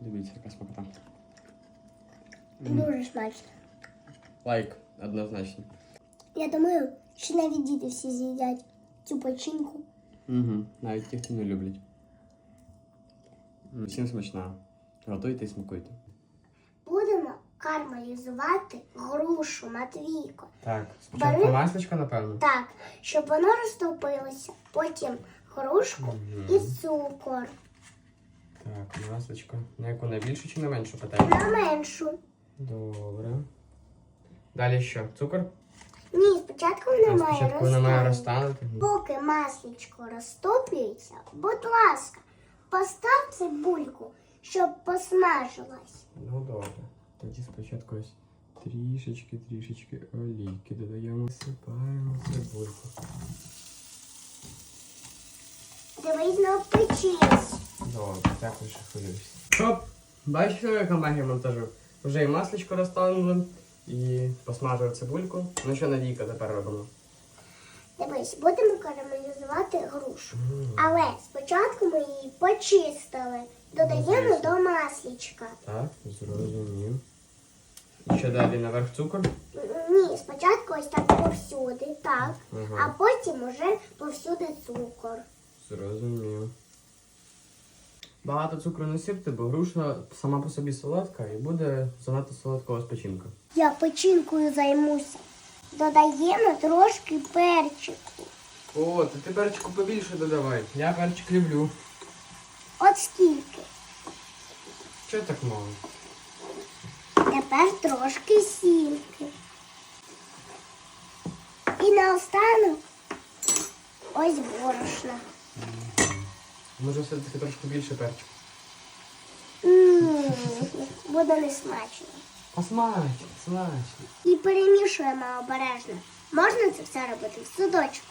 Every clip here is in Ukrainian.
Дивіться, яка смакота. Дуже смачно. Лайк, однозначно. Я думаю, що навіть діти всі з'їдять цю печінку. Угу. Навіть ті, хто не люблять. Всім смачна. Готуйте і смакуйте. Будемо кармелізувати грушу Матвійко. Так, спочатку Бери. масличко, напевно. Так, щоб воно розтопилося. Потім грушку і цукор. Так, масличко. На яку найбільшу чи на меншу питаєте? На меншу. Добре. Далі що? Цукор? Ні, спочатку А має спочатку вона має розтанути. розтанути. Поки масличко розтоплюється, будь ласка, постав цибульку, щоб посмажилась. Ну добре. Тоді спочатку ось трішечки, трішечки олійки додаємо. Сипаємо цибульку. Дивись, не обпечись. Добре, так лише хвилююся. Хоп! Бачите, яка магія монтажу? Вже і масличко розтануло, і посмажив цибульку. Ну що, Надійка, тепер робимо? Дивись, будемо карамелізувати грушу. Але спочатку ми її почистили. Додаємо звісно. до маслічка. Так, зрозумів. І що далі наверх цукор? Ні, спочатку ось так повсюди, так. Ага. А потім уже повсюди цукор. Зрозумів. Багато цукру не сипте, бо груша сама по собі солодка і буде занадто солодкого з печінка. Я печінкою займуся. Додаємо трошки перчику. О, то ти перчику побільше додавай. Я перчик люблю. От скільки. Чого так мало? Тепер трошки сільки. І наостанок ось борошна. Може все-таки трошки більше перчику. М, Буде несмачно. Посмачно, смачно. смачно. І перемішуємо обережно. Можна це все робити в судочку.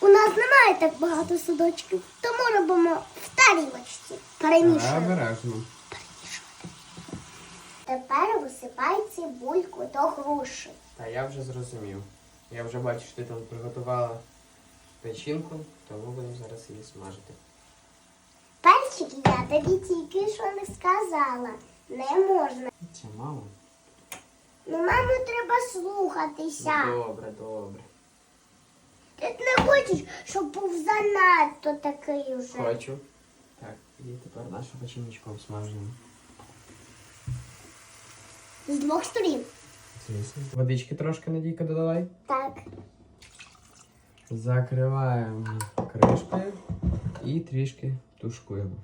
У нас немає так багато судочків, тому робимо в тарілочці. Перемішуємо. Обережно. Тепер висипай цибульку до груші. Та я вже зрозумів. Я вже бачу, що ти там приготувала печінку, тому будемо зараз її смажити. Перчик я тобі тільки що не сказала. Не можна. Це мало? Ну, маму треба слухатися. Добре, добре. Ти не хочеш, щоб був занадто такий уже. Хочу. Так, і тепер нашу печіночку обсмажуємо. З двох сторін. Звісно. Водички трошки Надійка додавай. Так. Закриваємо кришкою і трішки тушкуємо.